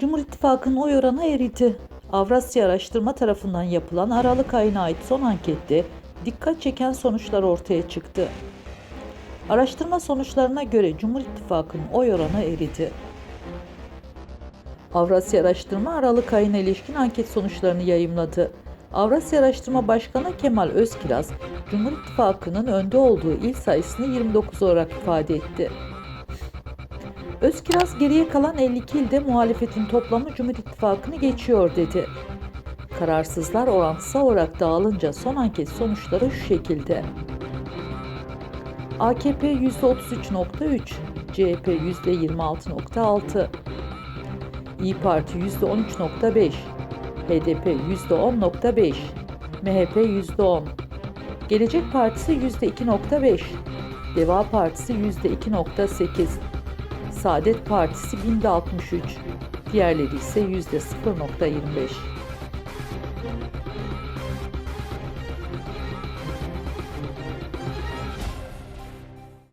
Cumhur İttifakı'nın oy oranı eridi. Avrasya Araştırma tarafından yapılan Aralık ayına ait son ankette dikkat çeken sonuçlar ortaya çıktı. Araştırma sonuçlarına göre Cumhur İttifakı'nın oy oranı eridi. Avrasya Araştırma Aralık ayına ilişkin anket sonuçlarını yayımladı. Avrasya Araştırma Başkanı Kemal Özkiraz, Cumhur İttifakı'nın önde olduğu il sayısını 29 olarak ifade etti. Özkiraz geriye kalan 52 ilde muhalefetin toplamı Cumhur İttifakı'nı geçiyor dedi. Kararsızlar orantısal olarak dağılınca son anket sonuçları şu şekilde. AKP %33.3, CHP %26.6, İyi Parti %13.5, HDP %10.5, MHP %10, Gelecek Partisi %2.5, Deva Partisi %2.8, Saadet Partisi binde 63, diğerleri ise yüzde 0.25.